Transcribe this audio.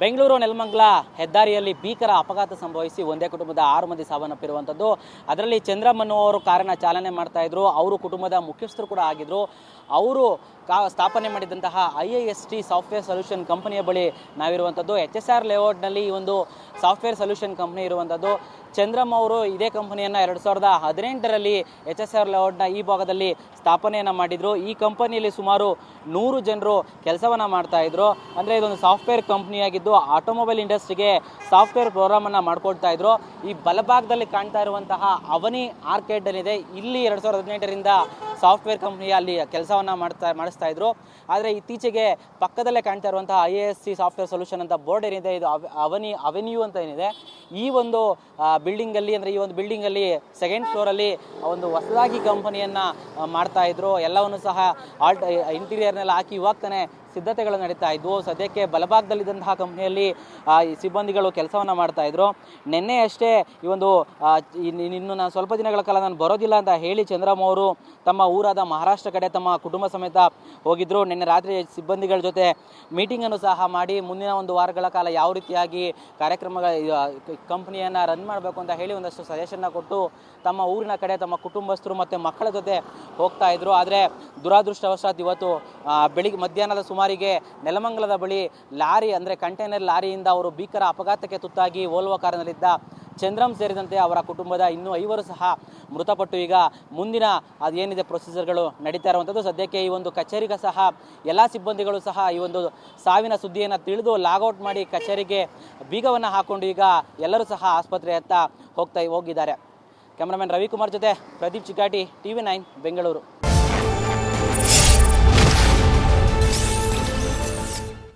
ಬೆಂಗಳೂರು ನೆಲಮಂಗಲ ಹೆದ್ದಾರಿಯಲ್ಲಿ ಭೀಕರ ಅಪಘಾತ ಸಂಭವಿಸಿ ಒಂದೇ ಕುಟುಂಬದ ಆರು ಮಂದಿ ಸಾವನ್ನಪ್ಪಿರುವಂಥದ್ದು. ಅದರಲ್ಲಿ ಚಂದ್ರಮ್ಮನು ಅವರು ಕಾರನ್ನ ಚಾಲನೆ ಮಾಡ್ತಾ ಇದ್ರು. ಅವರು ಕುಟುಂಬದ ಮುಖ್ಯಸ್ಥರು ಕೂಡ ಆಗಿದ್ರು. ಅವರು ಕಾ ಸ್ಥಾಪನೆ ಮಾಡಿದಂತಹ I I S T software solution ಕಂಪನಿಯ ಬಳಿ ನಾವಿರುವಂಥದ್ದು. ಎಚ್ ಎಸ್ ಆರ್ ಲೇಔಟ್ನಲ್ಲಿ ಈ ಒಂದು ಸಾಫ್ಟ್ವೇರ್ ಸೊಲ್ಯೂಷನ್ ಕಂಪನಿ ಇರುವಂಥದ್ದು. ಚಂದ್ರಮ್ಮ ಅವರು ಇದೇ ಕಂಪನಿಯನ್ನು ಎರಡು ಸಾವಿರದ ಹದಿನೆಂಟರಲ್ಲಿ ಎಚ್ ಎಸ್ ಆರ್ ಲೇಔಟ್ನ ಈ ಭಾಗದಲ್ಲಿ ಸ್ಥಾಪನೆಯನ್ನು ಮಾಡಿದರು. ಈ ಕಂಪನಿಯಲ್ಲಿ ಸುಮಾರು ನೂರು ಜನರು ಕೆಲಸವನ್ನು ಮಾಡ್ತಾ ಇದ್ರು. ಅಂದರೆ ಇದೊಂದು ಸಾಫ್ಟ್ವೇರ್ ಕಂಪ್ನಿಯಾಗಿದ್ದು ಆಟೋಮೊಬೈಲ್ ಇಂಡಸ್ಟ್ರಿಗೆ ಸಾಫ್ಟ್ವೇರ್ ಪ್ರೋಗ್ರಾಮನ್ನು ಮಾಡ್ಕೊಳ್ತಾ ಇದ್ರು. ಈ ಬಲಭಾಗದಲ್ಲಿ ಕಾಣ್ತಾ ಇರುವಂತಹ ಅವನಿ ಆರ್ಕೇಡ್ ಏನಿದೆ ಇಲ್ಲಿ ಎರಡು ಸಾವಿರದ ಹದಿನೆಂಟರಿಂದ ಸಾಫ್ಟ್ವೇರ್ ಕಂಪ್ನಿ ಅಲ್ಲಿ ಕೆಲಸವನ್ನು ಮಾಡ್ತಾ, ಮಾಡಿಸ್ತಾ ಇದ್ರು. ಆದರೆ ಇತ್ತೀಚೆಗೆ ಪಕ್ಕದಲ್ಲೇ ಕಾಣ್ತಾ ಇರುವಂತಹ I A S C software solution ಅಂತ ಬೋರ್ಡ್ ಏನಿದೆ, ಇದು ಅವ- ಅವನಿ, ಅವೆನ್ಯೂ ಅಂತ ಏನಿದೆ. ಈ ಒಂದು ಬಿಲ್ಡಿಂಗಲ್ಲಿ ಅಂದರೆ ಈ ಒಂದು ಬಿಲ್ಡಿಂಗಲ್ಲಿ ಸೆಕೆಂಡ್ ಫ್ಲೋರಲ್ಲಿ ಒಂದು ಹೊಸದಾಗಿ ಕಂಪನಿಯನ್ನು ಮಾಡ್ತಾ ಇದ್ರು. ಎಲ್ಲವನ್ನು ಸಹ ಆಲ್ಟ್ ಇಂಟೀರಿಯರ್ನೆಲ್ಲ ಹಾಕಿ ಇವಾಗ ಸಿದ್ಧತೆಗಳು ನಡೀತಾ ಇದ್ವು. ಸದ್ಯಕ್ಕೆ ಬಲಭಾಗದಲ್ಲಿದ್ದಂತಹ ಕಂಪ್ನಿಯಲ್ಲಿ ಈ ಸಿಬ್ಬಂದಿಗಳು ಕೆಲಸವನ್ನು ಮಾಡ್ತಾ ಇದ್ರು. ನಿನ್ನೆ ಅಷ್ಟೇ ಈ ಒಂದು ಇನ್ನು ನಾನು ಸ್ವಲ್ಪ ದಿನಗಳ ಕಾಲ ನಾನು ಬರೋದಿಲ್ಲ ಅಂತ ಹೇಳಿ ಚಂದ್ರಮ್ಮ ಅವರು ತಮ್ಮ ಊರಾದ ಮಹಾರಾಷ್ಟ್ರ ಕಡೆ ತಮ್ಮ ಕುಟುಂಬ ಸಮೇತ ಹೋಗಿದ್ರು. ನಿನ್ನೆ ರಾತ್ರಿ ಸಿಬ್ಬಂದಿಗಳ ಜೊತೆ ಮೀಟಿಂಗನ್ನು ಸಹ ಮಾಡಿ ಮುಂದಿನ ಒಂದು ವಾರಗಳ ಕಾಲ ಯಾವ ರೀತಿಯಾಗಿ ಕಾರ್ಯಕ್ರಮಗಳ ಕಂಪ್ನಿಯನ್ನು ರನ್ ಮಾಡಬೇಕು ಅಂತ ಹೇಳಿ ಒಂದಷ್ಟು ಸಜೆಷನ್ನ ಕೊಟ್ಟು ತಮ್ಮ ಊರಿನ ಕಡೆ ತಮ್ಮ ಕುಟುಂಬಸ್ಥರು ಮತ್ತು ಮಕ್ಕಳ ಜೊತೆ ಹೋಗ್ತಾ ಇದ್ರು. ಆದರೆ ದುರಾದೃಷ್ಟವಶಾತ್ ಇವತ್ತು ಬೆಳಿಗ್ಗೆ ಮಧ್ಯಾಹ್ನದ ಸುಮಾರಿಗೆ ನೆಲಮಂಗಲದ ಬಳಿ ಲಾರಿ, ಅಂದರೆ ಕಂಟೈನರ್ ಲಾರಿಯಿಂದ ಅವರು ಭೀಕರ ಅಪಘಾತಕ್ಕೆ ತುತ್ತಾಗಿ ಓಲ್ವ ಕಾರಿನಲ್ಲಿದ್ದ ಚಂದ್ರಂ ಸೇರಿದಂತೆ ಅವರ ಕುಟುಂಬದ ಇನ್ನೂ ಐವರು ಸಹ ಮೃತಪಟ್ಟು ಈಗ ಮುಂದಿನ ಅದೇನಿದೆ ಪ್ರೊಸೀಜರ್ಗಳು ನಡೀತಾ ಇರುವಂಥದ್ದು. ಸದ್ಯಕ್ಕೆ ಈ ಒಂದು ಕಚೇರಿಗೆ ಸಹ ಎಲ್ಲ ಸಿಬ್ಬಂದಿಗಳು ಸಹ ಈ ಒಂದು ಸಾವಿನ ಸುದ್ದಿಯನ್ನು ತಿಳಿದು ಲಾಗೌಟ್ ಮಾಡಿ ಕಚೇರಿಗೆ ಬೀಗವನ್ನು ಹಾಕೊಂಡು ಈಗ ಎಲ್ಲರೂ ಸಹ ಆಸ್ಪತ್ರೆಯತ್ತ ಹೋಗ್ತಾ ಹೋಗಿದ್ದಾರೆ. ಕ್ಯಾಮ್ರಾಮನ್ ರವಿಕುಮಾರ್ ಜೊತೆ Pradeep Chikati T V nine, Bengaluru.